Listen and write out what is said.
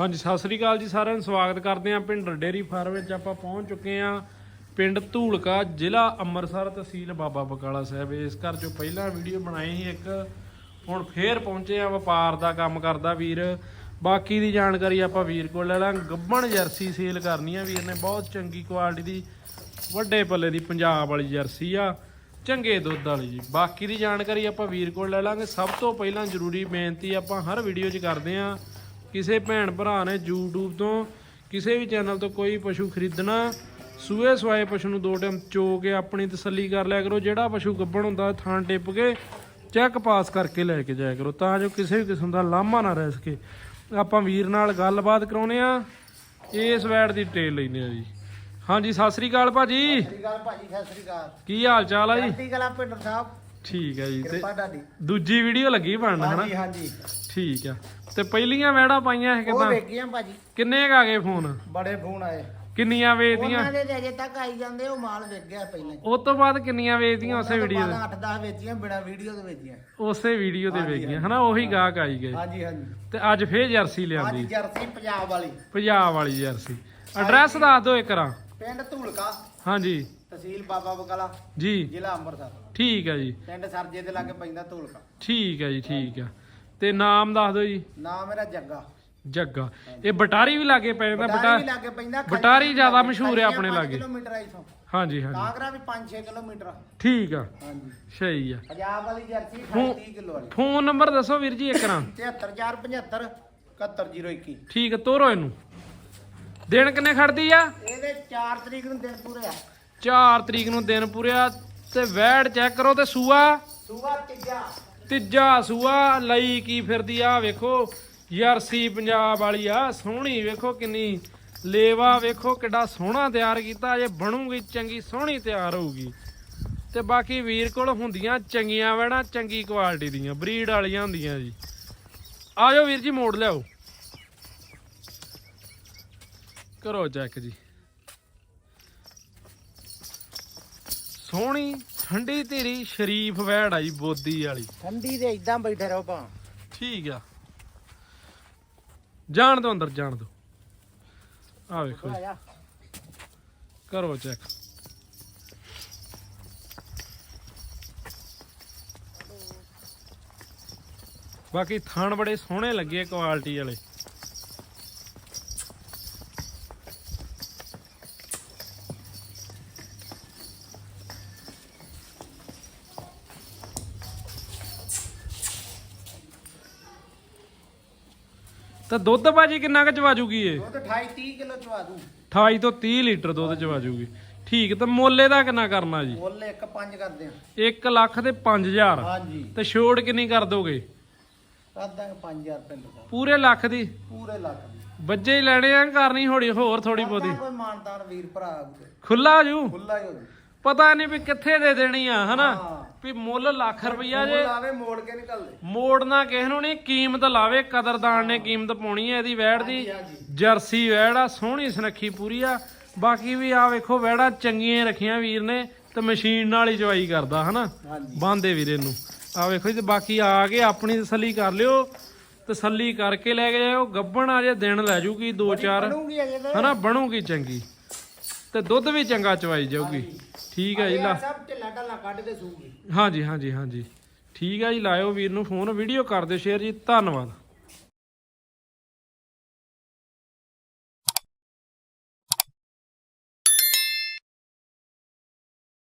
ਹਾਂਜੀ, ਸਤਿ ਸ੍ਰੀ ਅਕਾਲ ਜੀ ਸਾਰਿਆਂ ਨੂੰ। ਸਵਾਗਤ ਕਰਦੇ ਹਾਂ ਪਿੰਡ ਡੇਰੀ ਫਾਰਮ ਵਿੱਚ। ਆਪਾਂ ਪਹੁੰਚ ਚੁੱਕੇ ਹਾਂ ਪਿੰਡ ਧੂਲਕਾ, ਜ਼ਿਲ੍ਹਾ ਅੰਮ੍ਰਿਤਸਰ ਤਹਿਸੀਲ ਬਾਬਾ ਬਕਾਲਾ ਸਾਹਿਬ। ਇਸ ਘਰ ਚੋਂ ਪਹਿਲਾਂ ਵੀਡੀਓ ਬਣਾਈ ਸੀ ਇੱਕ। ਹੁਣ ਫੇਰ ਪਹੁੰਚੇ ਆ ਵਪਾਰ ਦਾ ਕੰਮ ਕਰਦਾ ਵੀਰ। ਬਾਕੀ ਦੀ ਜਾਣਕਾਰੀ ਆਪਾਂ ਵੀਰ ਕੋਲ ਲੈ ਲਾਂ ਗੱਬਣ ਜਰਸੀ ਸੇਲ ਕਰਨੀ ਆ ਵੀਰ ਨੇ। ਬਹੁਤ ਚੰਗੀ ਕੁਆਲਿਟੀ ਦੀ, ਵੱਡੇ ਪੱਲੇ ਦੀ ਪੰਜਾਬ ਵਾਲੀ ਜਰਸੀ ਆ। ਚੰਗੇ ਦੁੱਧ ਵਾਲੀ ਜੀ। ਬਾਕੀ ਦੀ ਜਾਣਕਾਰੀ ਆਪਾਂ ਵੀਰ ਕੋਲ ਲੈ ਲਾਂਗੇ। ਸਭ ਤੋਂ ਪਹਿਲਾਂ ਜ਼ਰੂਰੀ ਬੇਨਤੀ ਆਪਾਂ ਹਰ ਵੀਡੀਓ 'ਚ ਕਰਦੇ ਆਂ ਕਿਸੇ ਭੈਣ ਭਰਾ ਨੇ YouTube ਤੋਂ ਕਿਸੇ ਵੀ ਚੈਨਲ ਤੋਂ ਕੋਈ ਪਸ਼ੂ ਖਰੀਦਣਾ ਸੂਏ ਸਵਾਏ ਪਸ਼ੂ ਨੂੰ ਦੋ ਟਾਈਮ ਚੋ ਕੇ ਆਪਣੀ ਤਸੱਲੀ ਕਰ ਲਿਆ ਕਰੋ ਜਿਹੜਾ ਪਸ਼ੂ ਗੱਭਣ ਹੁੰਦਾ ਥਾਂ ਟਿੱਪ ਕੇ ਚੈੱਕ ਪਾਸ ਕਰਕੇ ਲੈ ਕੇ ਜਾਇਆ ਕਰੋ ਤਾਂ ਜੋ ਕਿਸੇ ਵੀ ਕਿਸਮ ਦਾ ਲਾਮਾ ਨਾ ਰਹਿ ਸਕੇ। ਆਪਾਂ ਵੀਰ ਨਾਲ ਗੱਲਬਾਤ ਕਰਾਉਨੇ ਆ ਇਸ ਵੈਟ ਦੀ ਟੇਲ ਲੈਨੇ ਆ ਜੀ। ਹਾਂਜੀ ਸਤਿ ਸ੍ਰੀ ਅਕਾਲ ਭਾਜੀ। ਸਤਿ ਸ਼੍ਰੀ ਅਕਾਲ ਭਾਜੀ ਸਤਿ ਸ਼੍ਰੀ ਅਕਾਲ। ਕੀ ਹਾਲ ਚਾਲ ਆ ਜੀ? ਸਤਿ ਸ਼੍ਰੀ ਪਿੰਡ ਸਾਹਿਬ। ਠੀਕ ਹੈ ਜੀ ਤੇ ਕਿਰਪਾ ਤੁਹਾਡੀ। ਦੂਜੀ ਵੀਡੀਓ ਲੱਗੀ ਬਣਨ ਹਨਾ? ਹਾਂਜੀ ਹਾਂਜੀ। ਠੀਕ ਆ ਤੇ ਪਹਿਲੀਆਂ ਵੈੜਾਂ ਪਾਈਆਂ ਇਹ ਉਹ ਕਿਦਾਂ ਵੇਖੀਆਂ ਭਾਜੀ। ਕਿੰਨੇ ਕੁ ਆ ਗਏ ਫੋਨ? ਬੜੇ ਫੋਨ ਆਏ। ਕਿੰਨੀਆਂ ਵੇਚਦੀਆਂ? ਉਹਨਾਂ ਦੇ ਤੇ ਅਜੇ ਤੱਕ ਆਈ ਜਾਂਦੇ ਉਹ ਮਾਲ ਵੇਚ ਗਿਆ ਪਹਿਲਾਂ ਹੀ। ਉਸ ਤੋਂ ਬਾਅਦ ਕਿੰਨੀਆਂ ਵੇਚਦੀਆਂ ਉਸੇ ਵੀਡੀਓ ਦੇ 8-10 ਵੇਚੀਆਂ ਬਿਨਾ ਵੀਡੀਓ ਤੋਂ ਵੇਚੀਆਂ। ਉਸੇ ਵੀਡੀਓ ਤੇ ਵੇਚੀਆਂ ਹਨਾ? ਉਹੀ ਗਾਹਕ ਆਈ ਗਏ। ਹਾਂਜੀ ਹਾਂਜੀ। ਤੇ ਅੱਜ ਫੇਰ ਜਰਸੀ ਅੱਜ ਲਿਆਂਦੀ ਜਰਸੀ ਪੰਜਾਬ ਵਾਲੀ। ਪੰਜਾਬ ਵਾਲੀ ਜਰਸੀ। ਐਡਰੈਸ ਦੱਸ ਦਿਓ ਇੱਕ ਰਾਂ ਪਿੰਡ ਧੂਲਕਾ। ਹਾਂਜੀ। ਤਹਿਸੀਲ ਬਾਬਾ ਬਕਾਲਾ ਜੀ। ਜ਼ਿਲ੍ਹਾ ਅੰਮ੍ਰਿਤਸਰ। ਠੀਕ ਹੈ ਜੀ। ਪਿੰਡ ਸਰਜੇ ਦੇ ਲਾਗੇ ਪੈਂਦਾ ਧੂਲਕਾ। ਠੀਕ ਹੈ ਜੀ ਠੀਕ ਆ। ਤੇ ਨਾਮ ਦੱਸ ਦਿਓ ਜੀ। ਨਾਮ ਮੇਰਾ ਜੱਗਾ। ਜੱਗਾ। ਇਹ ਬਟਾਰੀ ਵੀ ਲਾਗੇ ਪੈ ਜਾਂਦਾ ਬਟਾਰੀ ਲਾਗੇ ਪੈਂਦਾ ਬਟਾਰੀ ਜ਼ਿਆਦਾ ਮਸ਼ਹੂਰ ਹੈ ਆਪਣੇ ਲਾਗੇ। ਕਿਲੋਮੀਟਰ ਆ ਇਥੋਂ। ਹਾਂਜੀ ਹਾਂਜੀ। ਕਾਂਗਰਾ ਵੀ 5-6 ਕਿਲੋਮੀਟਰ। ਠੀਕ ਆ। ਹਾਂਜੀ। ਸਹੀ ਆ। ਪੰਜਾਬ ਵਾਲੀ ਜਰਸੀ ਫੋਨ- 30 ਕਿਲੋ ਵਾਲੀ। ਫੋਨ ਨੰਬਰ ਦੱਸੋ ਵੀਰ ਜੀ ਇੱਕ ਰਾਂ 73475 71021 ਠੀਕ ਤੋਰੋ ਇਹਨੂੰ। ਦਿਨ ਕਿੰਨੇ ਖੜਦੀ ਆ? ਇਹਦੇ 4 ਤਰੀਕ ਨੂੰ ਦਿਨ ਪੂਰੇ ਆ। 4 ਤਰੀਕ ਨੂੰ ਦਿਨ ਪੂਰਿਆ ਤੇ ਵੈੜ ਚੈੱਕ ਕਰੋ ਤੇ ਸੂਆ। ਸੂਆ ਤੀਜਾ। ਤੀਜਾ ਸੂਆ ਲਈ ਕੀ ਫਿਰਦੀ ਆ ਵੇਖੋ। ਯਰਸੀ ਪੰਜਾਬ ਵਾਲੀ ਆ ਸੋਹਣੀ ਵੇਖੋ ਕਿੰਨੀ। ਲੇਵਾ ਵੇਖੋ ਕਿੱਡਾ ਸੋਹਣਾ ਤਿਆਰ ਕੀਤਾ ਜੇ ਬਣੂਗੀ ਚੰਗੀ ਸੋਹਣੀ ਤਿਆਰ ਹੋਊਗੀ। ਤੇ ਬਾਕੀ ਵੀਰ ਕੋਲ ਹੁੰਦੀਆਂ ਚੰਗੀਆਂ ਵੈੜਾਂ ਚੰਗੀ ਕੁਆਲਿਟੀ ਦੀਆਂ ਬਰੀਡ ਵਾਲੀਆਂ ਹੁੰਦੀਆਂ ਜੀ। ਆਜੋ ਵੀਰ ਜੀ ਮੋੜ ਲਿਆਓ। ਕਰੋ ਚੈੱਕ ਜੀ। ਸੋਹਣੀ ਠੰਡੀ ਧੀਰੀ ਸ਼ਰੀਫ ਵੈੜ ਆ ਜੀ ਬੋਦੀ ਵਾਲੀ। ਠੰਡੀ ਦੇ ਇਦਾਂ ਬੈਠੇ ਰਹੋ ਭਾ ਠੀਕ ਆ। ਜਾਣ ਦੋ ਅੰਦਰ ਜਾਣ ਦੋ। ਆ ਵੇਖੋ ਜੀ, ਕਰੋ ਚੈੱਕ। ਬਾਕੀ ਥਣ ਬੜੇ ਸੋਹਣੇ ਲੱਗੇ ਕੁਆਲਿਟੀ ਵਾਲੇ। ਤਾਂ ਦੁੱਧ ਭਾਜੀ ਕਿੰਨਾ ਕੁ ਚਵਾ ਜੂਗੀ ਇਹ? ਦੁੱਧ 28 30 ਕਿਲੋ ਚਵਾ ਦੂੰ। 28 ਤੋਂ 30 ਲੀਟਰ ਦੁੱਧ ਚਵਾ ਜੂਗੀ। ਠੀਕ ਤਾਂ ਮੁੱਲ ਇਹਦਾ ਕਿੰਨਾ ਕਰਨਾ ਜੀ? ਮੁੱਲ 1.5 ਕਰਦੇ ਆ। 1 ਲੱਖ ਤੇ 5000 ਹਾਂਜੀ। ਤੇ ਛੋੜ ਕਿੰਨੀ ਕਰ ਦੋਗੇ? ਕਰ ਦਾਂਗੇ 5000 ਪਿੰਡ ਦਾ। ਪੂਰੇ ਲੱਖ ਦੀ? ਪੂਰੇ ਲੱਖ ਦੀ। ਬੱਜੇ ਹੀ ਲੈਣੇ ਆ ਕਰਨੀ ਹੋੜੀ ਹੋਰ ਥੋੜੀ ਬਹੁਤੀ। ਕਰਦਾ ਕੋਈ ਮਾਨਦਾਰ ਵੀਰ ਭਰਾ ਆਊਗੇ। ਖੁੱਲਾ ਜੂ? ਖੁੱਲਾ ਹੀ ਹੋਵੇ ਪਤਾ ਨਹੀਂ ਵੀ ਕਿੱਥੇ ਦੇ ਦੇਣੀ ਆ ਹਨਾ? ਹਾਂ। ਵੀ ਮੁੱਲ ਲੱਖ ਰੁਪਈਆ ਜੇ ਮੁੱਲ ਆਵੇ ਮੋੜ ਕੇ ਨਿਕਲ ਦੇ। ਮੋੜਨਾ ਕਿਸੇ ਨੂੰ ਨਹੀਂ ਕੀਮਤ ਲਾਵੇ ਕਦਰਦਾਨ ਨੇ ਕੀਮਤ ਪਾਉਣੀ ਹੈ ਇਹਦੀ ਵੈੜ ਦੀ। ਜਰਸੀ ਵੈੜ ਆ ਸੋਹਣੀ ਸੁਨੱਖੀ ਪੂਰੀ ਆ। ਬਾਕੀ ਵੀ ਆ ਵੇਖੋ ਵੈੜਾਂ ਚੰਗੀਆਂ ਰੱਖੀਆਂ ਵੀਰ ਨੇ ਤੇ ਮਸ਼ੀਨ ਨਾਲ ਹੀ ਚਵਾਈ ਕਰਦਾ ਹਨਾ? ਬਾਂਦੇ ਵੀਰੇ ਨੂੰ। ਆ ਵੇਖੋ ਜੀ ਤੇ ਬਾਕੀ ਆ ਕੇ ਆਪਣੀ ਤਸੱਲੀ ਕਰ ਲਿਓ। ਤਸੱਲੀ ਕਰਕੇ ਲੈ ਕੇ ਜਾਇਓ। ਗੱਬਣ ਆ ਜੇ ਦਿਨ ਲੈ ਜੂਗੀ 2-4 ਬਣੂਗੀ ਅਜੇ ਤਾਂ। ਹਨਾ ਬਣੂਗੀ ਚੰਗੀ। ਤੇ ਦੁੱਧ ਵੀ ਚੰਗਾ ਚਵਾਈ ਜਾਊਗੀ। ਠੀਕ ਹੈ ਜੀ ਲਾ ਸਭ ਢਿੱਲਾ ਢੱਲਾ ਕੱਢ ਕੇ ਸੂਗੀ। ਹਾਂਜੀ ਹਾਂਜੀ ਹਾਂਜੀ। ਠੀਕ ਹੈ ਜੀ ਲਾਇਓ ਵੀਰ ਨੂੰ ਫੋਨ ਵੀਡੀਓ ਕਰ ਦਿਓ ਸ਼ੇਅਰ ਜੀ ਧੰਨਵਾਦ।